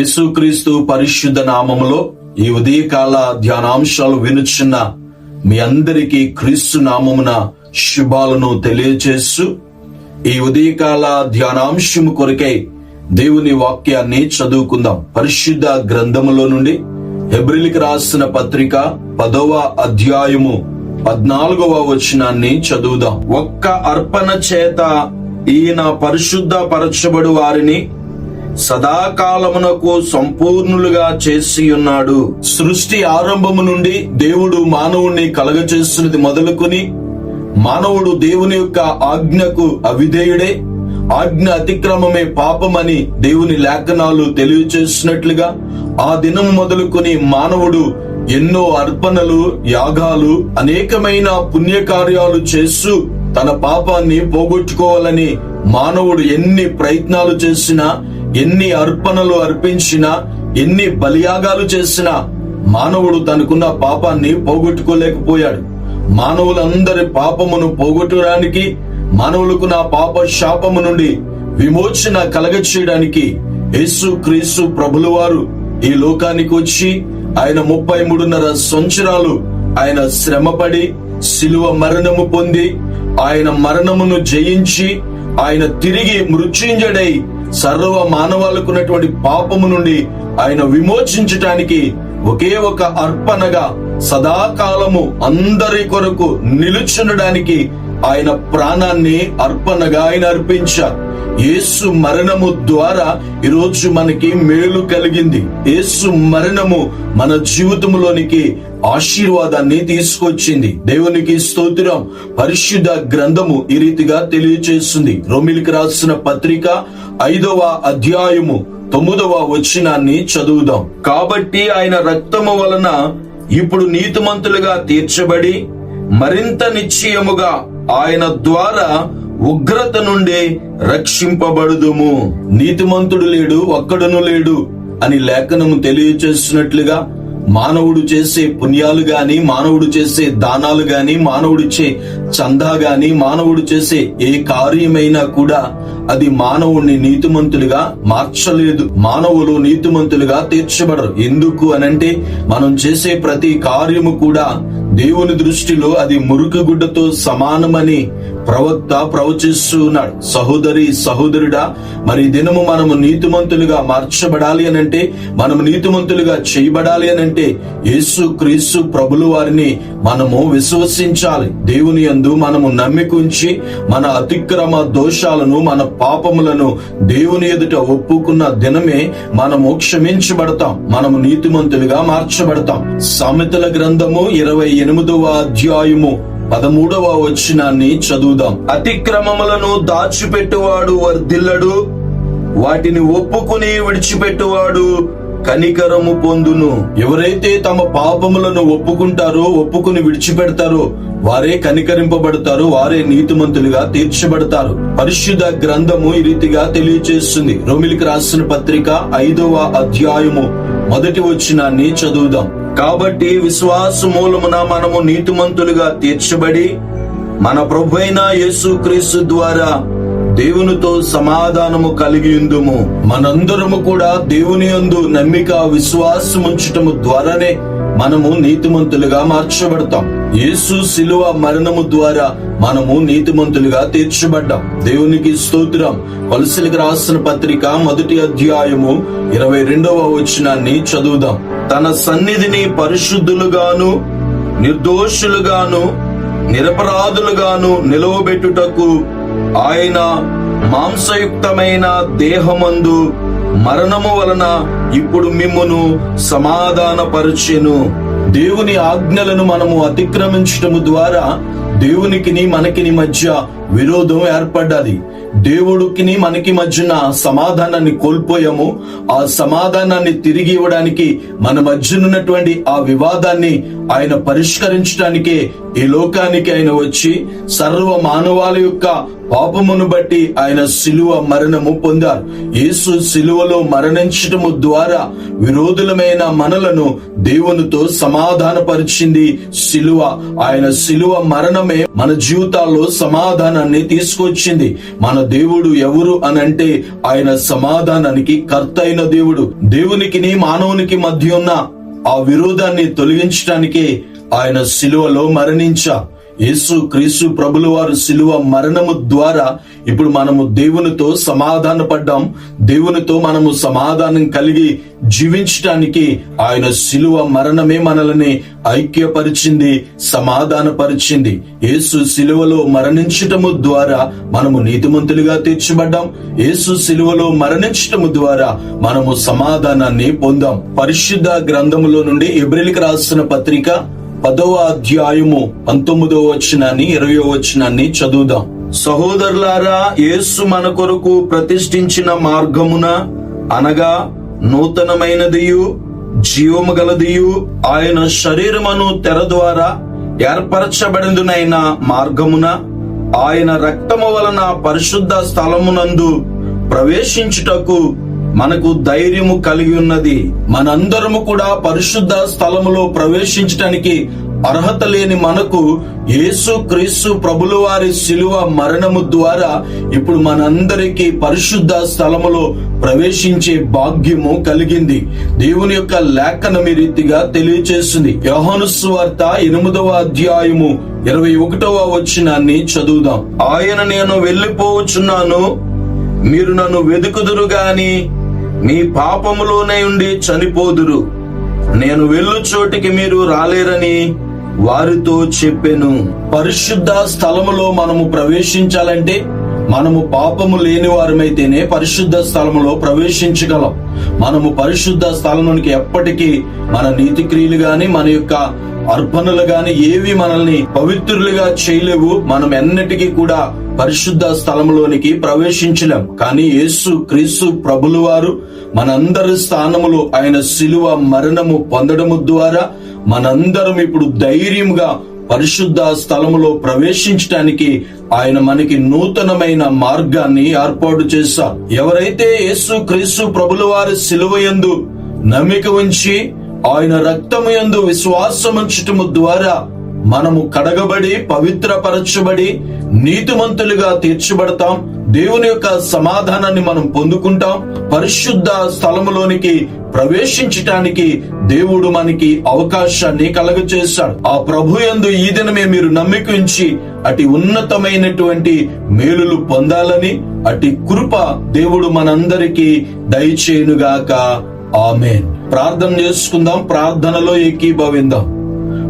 యేసుక్రీస్తు పరిశుద్ధ నామములో ఈ ఉదయకాల ధ్యానాంశాలు వినుచున్న మీ అందరికీ క్రీస్తు నామమున శుభాలను తెలియచేస్తూ ఈ ఉదయకాల ధ్యానాంశము కొరకై దేవుని వాక్యాన్ని చదువుకుందాం. పరిశుద్ధ గ్రంథములో నుండి హెబ్రిలికి రాసిన పత్రిక పదవ అధ్యాయము పద్నాలుగవ వచనాన్ని చదువుదాం. ఒక్క అర్పణ చేత ఈయన పరిశుద్ధ పరచబడు వారిని సదాకాలమునకు సంపూర్ణులుగా చేసి ఉన్నాడు సృష్టి ఆరంభము నుండి దేవుడు మానవుణ్ణి కలగచేస్తున్నది మొదలుకొని మానవుడు దేవుని యొక్క ఆజ్ఞకు అవిధేయుడే ఆజ్ఞ అతిక్రమమే పాపమని దేవుని లేఖనాలు తెలియచేసినట్లుగా ఆ దినం మొదలుకొని మానవుడు ఎన్నో అర్పణలు యాగాలు అనేకమైన పుణ్యకార్యాలు చేస్తూ తన పాపాన్ని పోగొట్టుకోవాలని మానవుడు ఎన్ని ప్రయత్నాలు చేసినా ఎన్ని అర్పణలు అర్పించినా ఎన్ని బలియాగాలు చేసినా మానవుడు తనకున్న పాపాన్ని పోగొట్టుకోలేకపోయాడు. మానవులందరి పాపమును పోగొట్టడానికి మానవులకు నా పాప శాపము నుండి విమోచన కలగచేయడానికి యేసు క్రీస్తు ప్రభులవారు ఈ లోకానికి వచ్చి ఆయన ముప్పై మూడున్నర సంవత్సరాలు ఆయన శ్రమపడి శిలువ మరణము పొంది ఆయన మరణమును జయించి ఆయన తిరిగి మృత్యుంజడై సర్వ మానవాళ్ళకున్నటువంటి పాపము నుండి ఆయన విమోచించటానికి ఒకే ఒక అర్పణగా సదాకాలము అందరి కొరకు నిలుచుండడానికి ఆయన ప్రాణాన్ని అర్పణగా ఆయన అర్పించారు. యేసు మరణము ద్వారా ఈరోజు మనకి మేలు కలిగింది. యేసు మరణము మన జీవితంలోనికి ఆశీర్వాదాన్ని తీసుకొచ్చింది. దేవునికి స్తోత్రం. పరిశుద్ధ గ్రంథము ఈ రీతిగా తెలియచేస్తుంది. రోమిలికి రాసిన పత్రిక ఐదవ అధ్యాయము తొమ్మిదవ వచనాన్ని చదువుదాం. కాబట్టి ఆయన రక్తము వలన ఇప్పుడు నీతిమంతులుగా తీర్చబడి మరింత నిశ్చయముగా ఆయన ద్వారా ఉగ్రత నుండి రక్షింపబడుదుము. నీతిమంతుడు లేడు ఒక్కడును లేడు అని లేఖనము తెలియచేస్తున్నట్లుగా మానవుడు చేసే పుణ్యాలు గాని మానవుడు చేసే దానాలు గాని మానవుడిచ్చే చందా గాని మానవుడు చేసే ఏ కార్యమైనా కూడా అది మానవుణ్ణి నీతిమంతులుగా మార్చలేదు. మానవులు నీతిమంతులుగా తీర్చబడరు. ఎందుకు అనంటే మనం చేసే ప్రతి కార్యము కూడా దేవుని దృష్టిలో అది మురుకు గుడ్డతో సమానమని ప్రవక్త ప్రవచిస్తున్నాడు. సహోదరి సహోదరుడా మరి దినము మనము నీతిమంతులుగా మార్చబడాలి అనంటే మనము నీతిమంతులుగా చేయబడాలి అనంటే యేసు క్రీస్తు ప్రభులు వారిని మనము విశ్వసించాలి. దేవుని యందు మనము నమ్మికుంచి మన అతిక్రమ దోషాలను మన పాపములను దేవుని ఎదుట ఒప్పుకున్న దినమే మనము క్షమించబడతాం. మనము నీతిమంతులుగా మార్చబడతాం. సామెతల గ్రంథము ఇరవై ఎనిమిదవ అధ్యాయము. పదమూడవ వచనాన్ని చదువుదాం. అతిక్రమములను దాచిపెట్టువాడు వర్ధిల్లడు వాటిని ఒప్పుకుని విడిచిపెట్టువాడు కనికరము పొందును. ఎవరైతే తమ పాపములను ఒప్పుకుంటారో ఒప్పుకుని విడిచిపెడతారో వారే కనికరింపబడతారు వారే నీతిమంతులుగా తీర్చబడతారు. పరిశుద్ధ గ్రంథము ఈ రీతిగా తెలియచేస్తుంది. రోమిలికి రాసిన పత్రిక ఐదవ అధ్యాయము మొదటి వచ్చినాన్ని చదువుదాం. కాబట్టి విశ్వాస మూలమున మనము నీతిమంతులుగా తీర్చబడి మన ప్రభు అయిన యేసు క్రీస్తు ద్వారా దేవునితో సమాధానము కలిగి ఉందుము. మనందరము కూడా దేవుని యందు నమ్మిక విశ్వాసముంచటము ద్వారానే మనము నీతిమంతులుగా మార్చబడతాం. యేసు శిలువ మరణము ద్వారా మనము నీతిమంతులుగా తీర్చబడ్డాం. దేవునికి స్తోత్రం. వలసలకు రాసిన పత్రిక మొదటి అధ్యాయము ఇరవై రెండవ వచనాన్ని చదువుదాం. తన సన్నిధిని పరిశుద్ధులుగాను నిర్దోషులుగాను నిరపరాధులుగాను నిలవబెట్టుటకు ఆయన మాంసయుక్తమైన దేహమందు మరణము వలన ఇప్పుడు మిమ్మును సమాధానపరచెను. దేవుని ఆజ్ఞలను మనము అతిక్రమించటము ద్వారా దేవునికిని మనకిని మధ్య విరోధం ఏర్పడ్డది. దేవుడికిని మనకి మధ్యన సమాధానాన్ని కోల్పోయాము. ఆ సమాధానాన్ని తిరిగి ఇవ్వడానికి మన మధ్యనున్నటువంటి ఆ వివాదాన్ని ఆయన పరిష్కరించడానికే ఈ లోకానికి ఆయన వచ్చి సర్వ మానవాల యొక్క పాపమును బట్టి ఆయన శిలువ మరణము పొందారు. యేసు శిలువలో మరణించటము ద్వారా విరోధులమైన మనలను దేవునితో సమాధానపరిచింది శిలువ ఆయన శిలువ మరణమే మన జీవితాల్లో సమాధానాన్ని తీసుకొచ్చింది. మన దేవుడు ఎవరు అనంటే ఆయన సమాధానానికి కర్త అయిన దేవుడు. దేవునికి మానవునికి మధ్య ఉన్న ఆ విరోధాన్ని తొలగించడానికే ఆయన శిలువలో మరణించా యేసు క్రీస్తు ప్రభుల వారు శిలువ మరణము ద్వారా ఇప్పుడు మనము దేవునితో సమాధాన పడ్డాం దేవునితో మనము సమాధానం కలిగి జీవించటానికి ఆయన శిలువ మరణమే మనల్ని ఐక్యపరిచింది సమాధానపరిచింది. యేసు శిలువలో మరణించటము ద్వారా మనము నీతిమంతులుగా తీర్చబడ్డాం. యేసు శిలువలో మరణించటము ద్వారా మనము సమాధానాన్ని పొందాం. పరిశుద్ధ గ్రంథములో నుండి ఎబ్రిలికి రాసిన పత్రిక పదవ అధ్యాయము పంతొమ్మిదవ వచనాన్ని ఇరవయో వచనాన్ని చదువుదాం. సహోదరులారా యేసు మన కొరకు ప్రతిష్ఠించిన మార్గమున అనగా నూతనమైనదియు జీవము గలదియు ఆయన శరీరమును తెర ద్వారా ఏర్పరచబడినదునైన మార్గమున ఆయన రక్తము వలన పరిశుద్ధ స్థలమునందు ప్రవేశించుటకు మనకు ధైర్యము కలిగి ఉన్నది. మనందరము కూడా పరిశుద్ధ స్థలములో ప్రవేశించటానికి అర్హత లేని మనకు యేసు క్రీస్తు ప్రభుల వారి శిలువ మరణము ద్వారా ఇప్పుడు మనందరికీ పరిశుద్ధ స్థలములో ప్రవేశించే భాగ్యము కలిగింది. దేవుని యొక్క లేఖనం ఈ రీతిగా తెలియచేస్తుంది. యోహాను సువార్త ఎనిమిదవ అధ్యాయము ఇరవై ఒకటవ వచనాన్ని చదువుదాం. ఆయన నేను వెళ్ళిపోవచ్చున్నాను మీరు నన్ను వెతుకుదురు గాని మీ పాపములోనే ఉండి చనిపోదురు. నేను వెళ్ళు చోటికి మీరు రాలేరని వారితో చెప్పెను. పరిశుద్ధ స్థలములో మనము ప్రవేశించాలంటే మనము పాపము లేని వారమైతేనే పరిశుద్ధ స్థలములో ప్రవేశించగలం. మనము పరిశుద్ధ స్థలంలోనికి ఎప్పటికీ మన నీతి క్రియలు గాని మన యొక్క అర్పణలు గాని ఏవి మనల్ని పవిత్రులుగా చేయలేవు. మనం ఎన్నటికీ కూడా పరిశుద్ధ స్థలంలోనికి ప్రవేశించలేం. కానీ యేసు క్రీస్తు ప్రభులు వారు మనందరి స్థానములో ఆయన శిలువ మరణము పొందడము ద్వారా మనందరం ఇప్పుడు ధైర్యంగా పరిశుద్ధ స్థలములో ప్రవేశించటానికి ఆయన మనకి నూతనమైన మార్గాన్ని ఏర్పాటు చేశారు. ఎవరైతే యేసు క్రీస్తు ప్రభుల వారి సిలువయందు నమ్మిక ఉంచి ఆయన రక్తము యందు విశ్వాసముంచటము ద్వారా మనము కడగబడి పవిత్రపరచబడి నీతిమంతులుగా తీర్చబడతాం. దేవుని యొక్క సమాధానాన్ని మనం పొందుకుంటాం. పరిశుద్ధ స్థలములోనికి ప్రవేశించటానికి దేవుడు మనకి అవకాశాన్ని కలగచేశాడు ఆ ప్రభు యందు ఈ దినమే మీరు నమ్మికించి అటి ఉన్నతమైనటువంటి మేలులు పొందాలని అటి కృప దేవుడు మనందరికీ దయచేయునుగాక. ఆమెన్. ప్రార్థన చేసుకుందాం. ప్రార్థనలో ఏకీభవిందాం.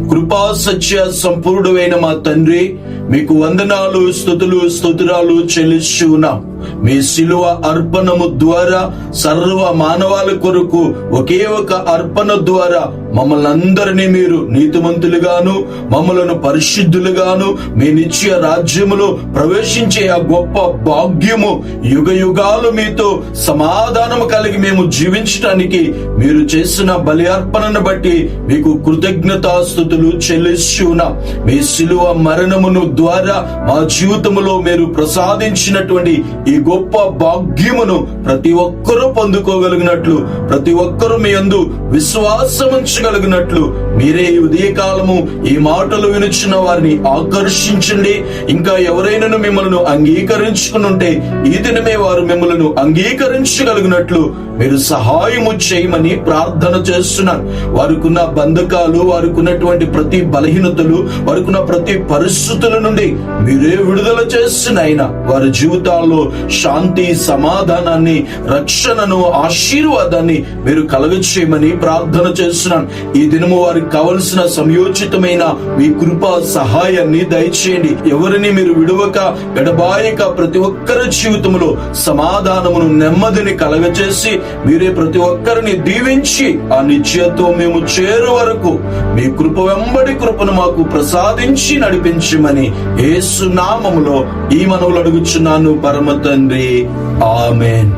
కృపా సత్య సంపూర్ణమైన మా తండ్రి మీకు వందనాలు స్థుతులు స్తోత్రాలు చెల్లిస్తూ ఉన్నాం. మీ శిలువ అర్పణము ద్వారా సర్వ మానవాల కొరకు ఒకే ఒక అర్పణ ద్వారా మమ్మల్ని అందరినీ మీరు నీతిమంతులుగాను మమ్మలను పరిశుద్ధులుగాను మీ నిత్య రాజ్యములో ప్రవేశించే ఆ గొప్ప భాగ్యము యుగ యుగాలు మీతో సమాధానము కలిగి మేము జీవించటానికి మీరు చేసిన బలి అర్పణను బట్టి మీకు కృతజ్ఞతాస్థుతులు చెల్లిస్తున్నాం. మీ శిలువ మరణమును ద్వారా మా జీవితములో మీరు ప్రసాదించినటువంటి ఈ గొప్ప భాగ్యమును ప్రతి ఒక్కరూ పొందుకోగలిగినట్లు ప్రతి ఒక్కరూ మీ అందు విశ్వాసముంచగలిగినట్లు మీరే ఈ ఉదయకాలము ఈ మాటలు వినుచున్న వారిని ఆకర్షించండి. ఇంకా ఎవరైనా మిమ్మల్ని అంగీకరించుకుని ఉంటే ఈ దినమే వారు మిమ్మల్ని అంగీకరించగలిగినట్లు మీరు సహాయము చేయమని ప్రార్థన చేస్తున్నారు. వారికున్న బంధకాలు వారికున్నటువంటి ప్రతి బలహీనతలు వారికున్న ప్రతి పరిస్థితుల నుండి మీరే విడుదల చేస్తున్న ఆయన వారి జీవితాల్లో శాంతి సమాధానాన్ని రక్షణను ఆశీర్వాదాన్ని మీరు కలగచేయమని ప్రార్థన చేస్తున్నాను. ఈ దినము వారికి కావలసిన సంయోచితమైన మీ కృపా సహాయాన్ని దయచేయండి. ఎవరిని మీరు విడువక గడబాయక ప్రతి ఒక్కరి జీవితంలో సమాధానమును నెమ్మదిని కలగచేసి మీరే ప్రతి ఒక్కరిని దీవించి ఆ నిశ్చయతో మేము చేరు వరకు మీ కృప వెంబడి కృపను మాకు ప్రసాదించి నడిపించమని ఏసునామములో ఈ మనవులు అడుగుచున్నాను పరమ తండ్రి. ఆమెన్.